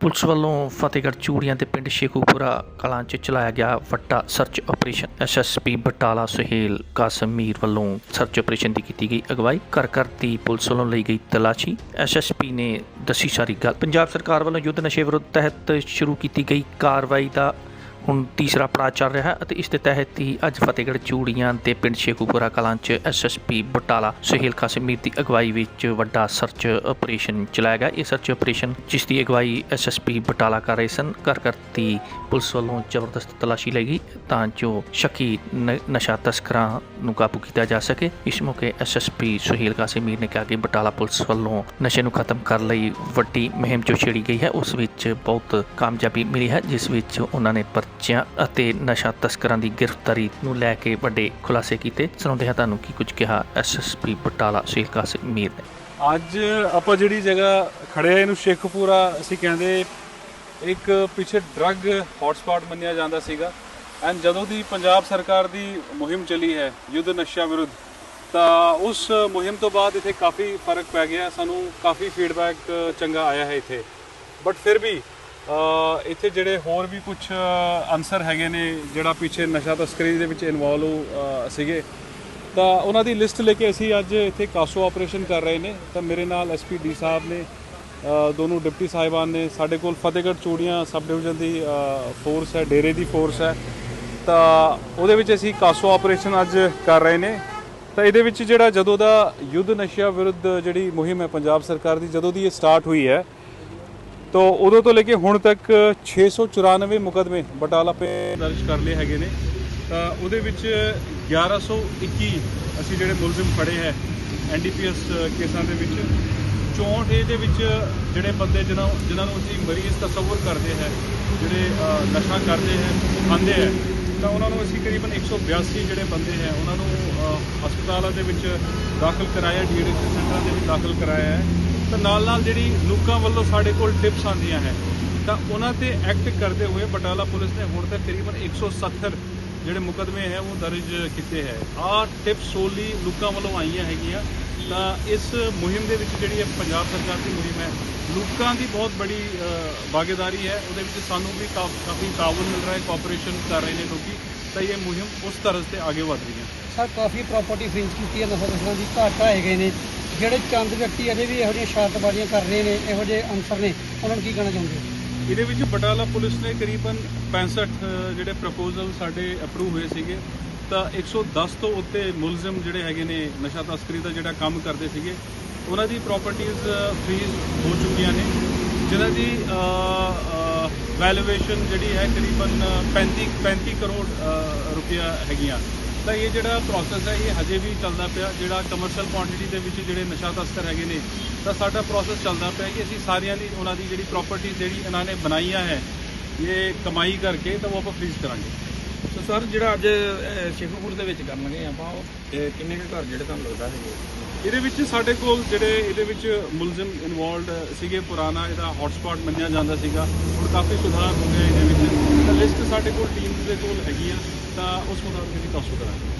Police ਵੱਲੋਂ ਫਤਿਹਗੜ੍ਹ ਚੂੜੀਆਂ ਤੇ ਪਿੰਡ ਸ਼ੇਖੂਪੁਰਾ ਕਲਾਂ 'ਚ ਚਲਾਇਆ ਗਿਆ ਵੱਡਾ search operation SSP Batala Suhail Kasmir ਵੱਲੋਂ ਸਰਚ ਆਪਰੇਸ਼ਨ ਦੀ ਕੀਤੀ ਗਈ ਅਗਵਾਈ। ਘਰ ਘਰ ਦੀ ਪੁਲਿਸ ਵੱਲੋਂ ਲਈ ਗਈ ਤਲਾਸ਼ੀ। ਐਸਐਸਪੀ ਨੇ ਦੱਸੀ ਸਾਰੀ ਗੱਲ। ਪੰਜਾਬ ਸਰਕਾਰ ਵੱਲੋਂ ਯੁੱਧ ਨਸ਼ੇ ਵਿਰੁੱਧ ਤਹਿਤ ਸ਼ੁਰੂ ਕੀਤੀ ਗਈ ਕਾਰਵਾਈ ਦਾ ਹੁਣ ਤੀਸਰਾ ਪੜਾਅ ਚੱਲ ਰਿਹਾ ਹੈ ਅਤੇ ਇਸ ਦੇ ਤਹਿਤ ਹੀ ਅੱਜ ਫਤਿਹਗੜ੍ਹ ਚੂੜੀਆਂ ਦੇ ਪਿੰਡ ਸ਼ੇਖੂਪੁਰਾ ਕਲਾਂ 'ਚ ਐਸਐਸਪੀ ਬਟਾਲਾ ਸੁਹੇਲ ਕਾਸਿਮੀਰ ਦੀ ਅਗਵਾਈ ਵਿੱਚ ਵੱਡਾ ਸਰਚ ਆਪਰੇਸ਼ਨ ਚਲਾਇਆ ਗਿਆ। ਇਹ ਸਰਚ ਆਪਰੇਸ਼ਨ ਜਿਸ ਦੀ ਅਗਵਾਈ ਐਸਐਸਪੀ ਬਟਾਲਾ ਕਰ ਰਹੇ ਸਨ। ਘਰ ਘਰ ਦੀ ਪੁਲਿਸ ਵੱਲੋਂ ਜ਼ਬਰਦਸਤ ਤਲਾਸ਼ੀ ਲਈ ਗਈ ਤਾਂ ਜੋ ਸ਼ੱਕੀ ਨਸ਼ਾ ਤਸਕਰਾਂ ਨੂੰ ਕਾਬੂ ਕੀਤਾ ਜਾ ਸਕੇ। ਇਸ ਮੌਕੇ ਐਸਐਸਪੀ ਸੁਹੇਲ ਕਾਸਿਮੀਰ ਨੇ ਕਿਹਾ ਕਿ ਬਟਾਲਾ ਪੁਲਿਸ ਵੱਲੋਂ ਨਸ਼ੇ ਨੂੰ ਖਤਮ ਕਰਨ ਲਈ ਵੱਡੀ ਮੁਹਿੰਮ ਜੋ ਛੇੜੀ ਗਈ ਹੈ, ਉਸ ਵਿੱਚ ਬਹੁਤ ਕਾਮਯਾਬੀ ਮਿਲੀ ਹੈ, ਜਿਸ ਵਿੱਚ ਉਹਨਾਂ ਨੇ ਬੱਚਿਆਂ ਅਤੇ ਨਸ਼ਾ ਤਸਕਰਾਂ ਦੀ ਗ੍ਰਿਫਤਾਰੀ ਨੂੰ ਲੈ ਕੇ ਵੱਡੇ ਖੁਲਾਸੇ ਕੀਤੇ। ਸੁਣਾਉਂਦੇ ਹਾਂ ਤੁਹਾਨੂੰ ਕੀ ਕੁਝ ਕਿਹਾ ਐਸਐਸਪੀ ਬਟਾਲਾ ਸੁਹੇਲ ਕਾਸਿਮੀਰ ਨੇ। ਅੱਜ ਆਪਾਂ ਜਿਹੜੀ ਜਗ੍ਹਾ ਖੜੇ ਆ ਇਹਨੂੰ ਸ਼ੇਖਪੂਰਾ, ਅਸੀਂ ਕਹਿੰਦੇ ਇੱਕ ਪਿੱਛੇ ਡਰੱਗ ਹੌਟਸਪੌਟ ਮੰਨਿਆ ਜਾਂਦਾ ਸੀਗਾ। ਐਂਡ ਜਦੋਂ ਦੀ ਪੰਜਾਬ ਸਰਕਾਰ ਦੀ ਮੁਹਿੰਮ ਚੱਲੀ ਹੈ ਯੁੱਧ ਨਸ਼ਾ ਵਿਰੁੱਧ, ਤਾਂ ਉਸ ਮੁਹਿੰਮ ਤੋਂ ਬਾਅਦ ਇੱਥੇ ਕਾਫੀ ਫ਼ਰਕ ਪੈ ਗਿਆ। ਸਾਨੂੰ ਕਾਫੀ ਫੀਡਬੈਕ ਚੰਗਾ ਆਇਆ ਹੈ ਇੱਥੇ। ਬਟ ਫਿਰ ਵੀ ਇੱਥੇ ਜਿਹੜੇ ਹੋਰ ਵੀ ਕੁਝ ਅਨਸਰ ਹੈਗੇ ਨੇ ਜਿਹੜਾ ਪਿੱਛੇ ਨਸ਼ਾ ਤਸਕਰੀ ਦੇ ਵਿੱਚ ਇਨਵੋਲਵ ਸੀਗੇ। ਤਾਂ ਉਹਨਾਂ ਦੀ ਲਿਸਟ ਲੈ ਕੇ ਅਸੀਂ ਅੱਜ ਇੱਥੇ ਕਾਸੋ ਆਪਰੇਸ਼ਨ ਕਰ ਰਹੇ ਨੇ। ਤਾਂ ਮੇਰੇ ਨਾਲ ਐਸਪੀ ਡੀ ਸਾਹਿਬ ਨੇ ਦੋਨੋਂ ਡਿਪਟੀ ਸਾਹਿਬਾਨ ਨੇ। ਸਾਡੇ ਕੋਲ ਫਤਿਹਗੜ੍ਹ ਚੂੜੀਆਂ ਸਬ ਡਿਵੀਜ਼ਨ ਦੀ ਫੋਰਸ ਹੈ, ਡੇਰੇ ਦੀ ਫੋਰਸ ਹੈ। ਤਾਂ ਉਹਦੇ ਵਿੱਚ ਅਸੀਂ ਕਾਸੋ ਆਪਰੇਸ਼ਨ ਅੱਜ ਕਰ ਰਹੇ ਨੇ। ਤਾਂ ਇਹਦੇ ਵਿੱਚ ਜਿਹੜਾ ਜਦੋਂ ਦਾ ਯੁੱਧ ਨਸ਼ਿਆਂ ਵਿਰੁੱਧ ਜਿਹੜੀ ਮੁਹਿੰਮ ਹੈ ਪੰਜਾਬ ਸਰਕਾਰ ਦੀ, ਜਦੋਂ ਦੀ ਇਹ ਸਟਾਰਟ ਹੋਈ ਹੈ ਤੋ ਉਦੋਂ ਤੋਂ ਲੈ ਕੇ ਹੁਣ ਤੱਕ 694 ਮੁਕਦਮੇ ਬਟਾਲਾ ਪੇ ਦਰਜ ਕਰ ਲਏ ਹੈਗੇ ਨੇ। ਤਾਂ ਉਹਦੇ ਵਿੱਚ 1121 ਅਸੀਂ ਜਿਹੜੇ ਮੁਲਜ਼ਮ ਫੜੇ ਹੈ ਐਨਡੀਪੀਐਸ ਕੇਸਾਂ ਦੇ ਵਿੱਚ 64 ਇਹਦੇ ਵਿੱਚ ਜਿਹੜੇ ਬੰਦੇ ਜਿਨ੍ਹਾਂ ਜਿਨ੍ਹਾਂ ਨੂੰ ਅਸੀਂ ਮਰੀਜ਼ ਤਸਵਰ ਕਰਦੇ ਹੈ, ਜਿਹੜੇ ਨਸ਼ਾ ਕਰਦੇ ਹੈ, ਖਾਂਦੇ ਹੈ, ਤਾਂ ਉਹਨਾਂ ਨੂੰ ਅਸੀਂ ਕਰੀਬਨ 182 ਜਿਹੜੇ ਬੰਦੇ ਹੈ, ਉਹਨਾਂ ਨੂੰ ਹਸਪਤਾਲਾਂ ਦੇ ਵਿੱਚ ਦਾਖਲ ਕਰਾਇਆ ਡੀਐਡਿਕਸ਼ਨ ਸੈਂਟਰਾਂ ਦੇ ਵਿੱਚ ਦਾਖਲ ਕਰਾਇਆ ਹੈ। ਤਾਂ ਨਾਲ ਨਾਲ ਜਿਹੜੀ ਲੋਕਾਂ ਵੱਲੋਂ ਸਾਡੇ ਕੋਲ ਟਿਪਸ ਆਉਂਦੀਆਂ ਹੈ ਤਾਂ ਉਹਨਾਂ ਤੇ ਐਕਟ ਕਰਦੇ ਹੋਏ ਬਟਾਲਾ ਪੁਲਿਸ ਨੇ ਹੁਣ ਤੱਕ ਤਕਰੀਬਨ 170 ਜਿਹੜੇ ਮੁਕਦਮੇ ਹੈ ਉਹ ਦਰਜ ਕੀਤੇ ਹੈ। ਆਹ ਟਿਪਸ ਸੋਲੀ ਲੋਕਾਂ ਵੱਲੋਂ ਆਈਆਂ ਹੈਗੀਆਂ। ਤਾਂ ਇਸ ਮੁਹਿੰਮ ਦੇ ਵਿੱਚ ਜਿਹੜੀ ਹੈ ਪੰਜਾਬ ਸਰਕਾਰ ਦੀ ਮੁਹਿੰਮ ਹੈ ਲੋਕਾਂ ਦੀ ਬਹੁਤ ਬੜੀ ਅ, ਭਾਗੀਦਾਰੀ ਹੈ। ਉਹਦੇ ਵਿੱਚ ਸਾਨੂੰ ਵੀ ਕਾ- ਕਾਫੀ ਤਾਵਨ ਮਿਲ ਰਿਹਾ ਹੈ ਕੋਆਪਰੇਸ਼ਨ ਕਰ ਰਹੇ ਨੇ ਲੋਕੀ। ਤਾਂ ਇਹ ਮੁਹਿੰਮ ਉਸ ਤਰ੍ਹਾਂ ਤੇ ਅੱਗੇ ਵਧ ਰਹੀ ਹੈ। ਸਰ ਕਾਫੀ ਪ੍ਰਾਪਰਟੀ ਫ੍ਰੀਜ਼ ਕੀਤੀ ਹੈ ਨਸ਼ਾ ਤਸਕਰਾਂ ਦੀ ਘਾਟਾ ਹੈਗੇ ਨੇ। ਜਿਹੜੇ ਚੰਦ ਵਿਅਕਤੀ ਅਜੇ ਵੀ ਇਹੋ ਜਿਹੀਆਂ ਸ਼ਰਾਰਤਬਾਜ਼ੀਆਂ ਕਰ ਰਹੇ ਨੇ ਇਹੋ ਜਿਹੇ ਅਨਸਰ ਨੇ ਉਹਨਾਂ ਨੂੰ ਕੀ ਕਹਿਣਾ ਚਾਹੁੰਦੇ ਹੋ? ਇਹਦੇ ਵਿੱਚ ਬਟਾਲਾ ਪੁਲਿਸ ਨੇ ਕਰੀਬਨ 65 ਜਿਹੜੇ ਪ੍ਰਪੋਜ਼ਲ ਸਾਡੇ ਅਪਰੂਵ ਹੋਏ ਸੀਗੇ ਤਾਂ 110 ਤੋਂ ਉੱਤੇ ਮੁਲਜ਼ਮ ਜਿਹੜੇ ਹੈਗੇ ਨੇ ਨਸ਼ਾ ਤਸਕਰੀ ਦਾ ਜਿਹੜਾ ਕੰਮ ਕਰਦੇ ਸੀਗੇ ਉਹਨਾਂ ਦੀ ਪ੍ਰਾਪਰਟੀਆਂ ਫ੍ਰੀਜ਼ ਹੋ ਚੁੱਕੀਆਂ ਨੇ। ਜਿਹਨਾਂ ਦੀ ਵੈਲੂਏਸ਼ਨ ਜਿਹੜੀ ਹੈ ਕਰੀਬਨ 35 35 ਕਰੋੜ ਅ, ਰੁਪਇਆ ਹੈਗੀਆਂ। ਤਾਂ ਇਹ ਜਿਹੜਾ ਪ੍ਰੋਸੈਸ ਹੈ, ਇਹ ਹਜੇ ਵੀ ਚੱਲਦਾ ਪਿਆ, ਜਿਹੜਾ ਕਮਰਸ਼ੀਅਲ ਕੁਆਂਟੀਟੀ ਦੇ ਵਿੱਚ ਜਿਹੜੇ ਨਸ਼ਾ ਤਸਕਰ ਹੈਗੇ ਨੇ, ਤਾਂ ਸਾਡਾ ਪ੍ਰੋਸੈਸ ਚੱਲਦਾ ਪਿਆ ਕਿ ਅਸੀਂ ਸਾਰਿਆਂ ਦੀ ਉਹਨਾਂ ਦੀ ਜਿਹੜੀ ਪ੍ਰਾਪਰਟੀ ਜਿਹੜੀ ਇਹਨਾਂ ਨੇ ਬਣਾਈਆਂ ਹੈ, ਇਹ ਕਮਾਈ ਕਰਕੇ ਤਾਂ ਉਹ ਆਪਾਂ ਫ੍ਰੀਜ਼ ਕਰਾਂਗੇ। ਸੋ ਸਰ, ਜਿਹੜਾ ਅੱਜ ਸ਼ੇਖੂਪੁਰ ਦੇ ਵਿੱਚ ਕਰਨਗੇ ਆਪਾਂ, ਉਹ ਇਹ ਕਿੰਨੇ ਕੁ ਘਰ ਜਿਹੜੇ ਤੁਹਾਨੂੰ ਲੱਗਦਾ ਹੈ ਇਹਦੇ ਵਿੱਚ ਸਾਡੇ ਕੋਲ ਜਿਹੜੇ ਇਹਦੇ ਵਿੱਚ ਮੁਲਜ਼ਮ ਇਨਵੋਲਡ ਸੀਗੇ, ਪੁਰਾਣਾ ਇਹਦਾ ਹੌਟਸਪੌਟ ਮੰਨਿਆ ਜਾਂਦਾ ਸੀਗਾ। ਹੁਣ ਕਾਫੀ ਸੁਧਾਰ ਹੋ ਗਿਆ ਇਹਦੇ ਵਿੱਚ। ਤਾਂ ਲਿਸਟ ਸਾਡੇ ਕੋਲ ਟੀਮ ਦੇ ਕੋਲ ਹੈਗੀ ਆ, ਤਾਂ ਉਸ ਮੁਤਾਬਕ ਅਸੀਂ ਕਾਸੂ ਕਰਾਂਗੇ